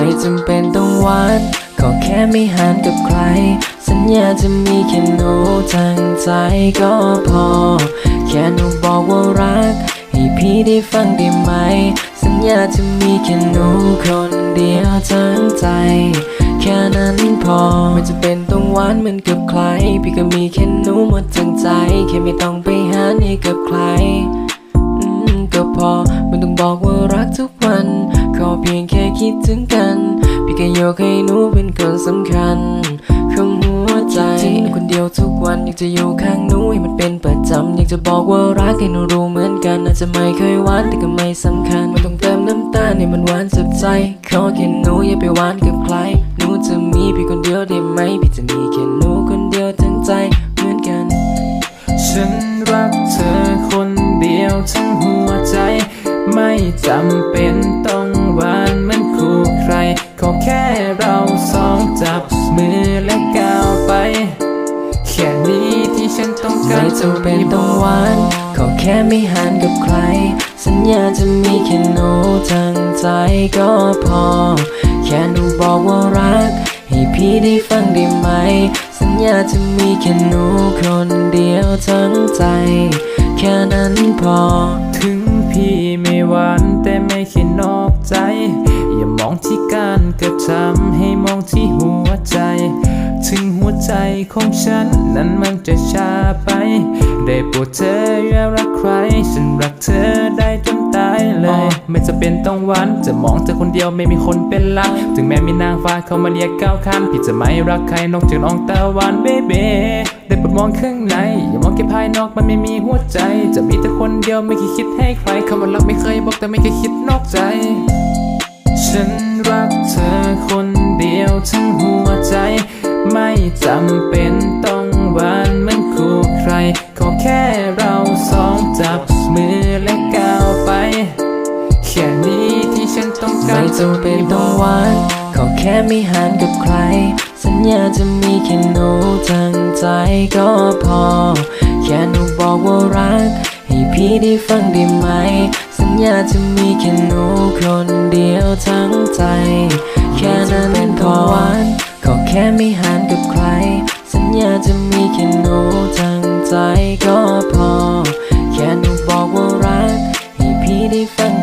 ไม่จำเป็นต้องหวานขอแค่ไม่ห่างกับใคร สัญญาจะมีแค่หนูทั้งใจก็พอ แค่หนูบอกว่ารัก ให้พี่ได้ฟังได้ไหม สัญญาจะมีแค่หนูคนเดียวทั้งใจ แค่นั้นพอไม่จำเป็นต้องหวานเหมือนกับใคร พี่ก็มีแค่หนูหมดทั้งใจ แค่ไม่ต้องไปหาในกับใครก็พอไม่ต้องบอกว่ารัก คิดถึงกัน พี่ก็ยกให้หนูเป็นคนสำคัญของหัวใจคิดถึงหนูคนเดียวทุกวันอยากจะอยู่ข้างหนูให้มันเป็นประจำอยากจะบอกว่ารักให้หนูรู้เหมือนกันอาจจะไม่เคยหวานแต่ก็ไม่สำคัญไม่ต้องเติมน้ำตาให้มันหวานสับใจขอแค่หนูอย่าไปหวานกับใครหนูจะมีพี่คนเดียวได้ไหมพี่จะมีแค่หนูคนเดียวทั้งใจเหมือนกัน ฉันรักเธอคนเดียวทั้งหัวใจ ไม่จำเป็นต้องหวาน ขอแค่เราสองจับมือและก้าวไป แค่นี้ที่ฉันต้องกาไม่รจำเป็นต้องหวานขอแค่ไม่ห่างกับใคร สัญญาจะมีแค่หนูทั้งใจก็พอ แค่หนูบอกว่ารัก ให้พี่ได้ฟังได้ไหม สัญญาจะมีแค่หนูคนเดียวทั้งใจ แค่นั้นพอ ถึงพี่ไม่หวานแต่ไม่คิด การกระทำให้มองที่หัวใจ ถึงหัวใจของฉันนั้นมันจะชาไป ได้โปรดเธออย่ารักใคร ฉันรักเธอได้จนตายเลย ไม่จะเป็นต้องหวานจะมองเธอคนเดียวไม่มีคนเป็นหลัก ถึงแม้มีนางฟ้าเข้ามาเรียกก้าวข้ามพี่จะไม่รักใครนอกจากน้องตะวันเบเบได้โปรดมองข้างในอย่ามองแค่ภายนอกมันไม่มีหัวใจ จะมีแต่คนเดียวไม่เคยคิดให้ใครคำว่ารักไม่เคยบอกแต่ไม่เคยคิดนอกใจ ฉันรัก จำเป็นต้องหวานเหมือนคู่ใคร ขอแค่เราสองจับมือและก้าวไป แค่นี้ที่ฉันต้องการไม่จำเป็นต้องหวาน ขอแค่ไม่ห่างกับใคร สัญญาจะมีแค่หนูทั้งใจก็พอ แค่หนูบอกว่ารัก ให้พี่ได้ฟังได้ไหม สัญญาจะมีแค่หนูคนเดียวทั้งใจ แค่นั้นพอวันขอแค่มีหาน ใจก็พอ แค่หนูบอกว่ารัก ให้พี่ได้ฟัง